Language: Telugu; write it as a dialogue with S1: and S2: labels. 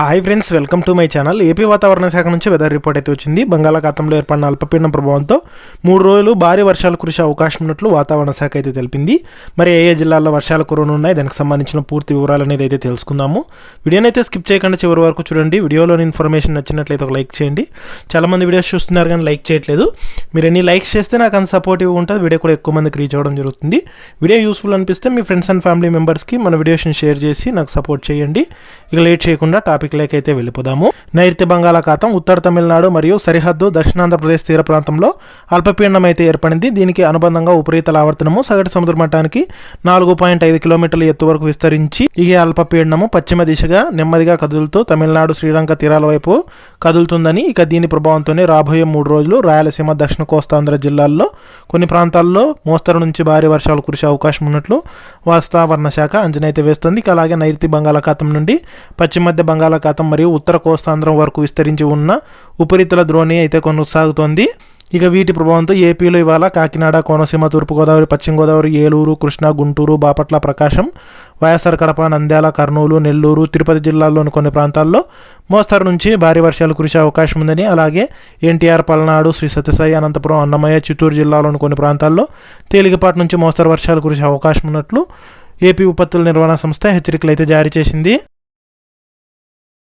S1: Hi friends welcome to my channel AP వాతావరణ శాఖ నుంచి వెదర్ రిపోర్ట్ అయితే వచ్చింది. బంగాళాఖాతంలో ఏర్పడిన అల్పపీడన ప్రభావంతో మూడు రోజులు భారీ వర్షాలు కురిసే అవకాశం ఉన్నట్లు వాతావరణ శాఖ అయితే తెలిపింది. మరి ఏ ఏ జిల్లాల్లో వర్షాలు కురనున్నాయి దానికి సంబంధించిన పూర్తి వివరాలు అనేది అయితే తెలుసుకుందాము. వీడియోని అయితే స్కిప్ చేయకుండా చివరి వరకు చూడండి. వీడియోలోని ఇన్ఫర్మేషన్ నచ్చినట్లయితే ఒక లైక్ చేయండి. చాలామంది వీడియోస్ చూస్తున్నారు కానీ లైక్ చేయట్లేదు. మీరు ఎన్ని లైక్స్ చేస్తే నాకు అంత సపోర్టివ్ ఉంటుంది. వీడియో కూడా ఎక్కువ మందికి రీచ్ అవ్వడం జరుగుతుంది. వీడియో యూస్ఫుల్ అనిపిస్తే మీ ఫ్రెండ్స్ అండ్ ఫ్యామిలీ మెంబర్స్కి మన వీడియోస్ని షేర్ చేసి నాకు సపోర్ట్ చేయండి. ఇక లేట్ చేయకుండా టాపిక్ అయితే వెళ్ళిపోదాము నైరుతి బంగాళాఖాతం ఉత్తర తమిళనాడు మరియు సరిహద్దు దక్షిణాంధ్రప్రదేశ్ తీర ప్రాంతంలో అల్పపీడనం అయితే ఏర్పడింది దీనికి అనుబంధంగా ఉపరితల ఆవర్తనము సగటు సముద్ర మట్టానికి నాలుగు పాయింట్ ఐదు కిలోమీటర్ల ఎత్తు వరకు విస్తరించి ఈ అల్పపీడనము పశ్చిమ దిశగా నెమ్మదిగా కదులుతూ తమిళనాడు శ్రీలంక తీరాల వైపు కదులుతుందని ఇక దీని ప్రభావంతోనే రాబోయే మూడు రోజులు రాయలసీమ దక్షిణ కోస్తాంధ్ర జిల్లాల్లో కొన్ని ప్రాంతాల్లో మోస్తరు నుంచి భారీ వర్షాలు కురిసే అవకాశం ఉన్నట్లు వాతావరణ శాఖ అంచనా అయితే వేస్తుంది. ఇక అలాగే నైరుతి బంగాళాఖాతం నుండి పశ్చిమ మధ్య బంగాళాఖాతం మరియు ఉత్తర కోస్తాంధ్రం వరకు విస్తరించి ఉన్న ఉపరితల ద్రోణి అయితే కొనసాగుతోంది. ఇక వీటి ప్రభావంతో ఏపీలో ఇవాళ కాకినాడ కోనసీమ తూర్పుగోదావరి పశ్చిమ గోదావరి ఏలూరు కృష్ణా గుంటూరు బాపట్ల ప్రకాశం వైఎస్ఆర్ కడప నంద్యాల కర్నూలు నెల్లూరు తిరుపతి జిల్లాల్లోని కొన్ని ప్రాంతాల్లో మోస్తరు నుంచి భారీ వర్షాలు కురిసే అవకాశం ఉందని అలాగే ఎన్టీఆర్ పల్నాడు శ్రీ సత్యసాయి అనంతపురం అన్నమయ్య చిత్తూరు జిల్లాలోని కొన్ని ప్రాంతాల్లో తేలికపాటి నుంచి మోస్తరు వర్షాలు కురిసే అవకాశం ఉన్నట్లు ఏపీ విపత్తుల నిర్వహణ సంస్థ హెచ్చరికలు అయితే జారీ చేసింది.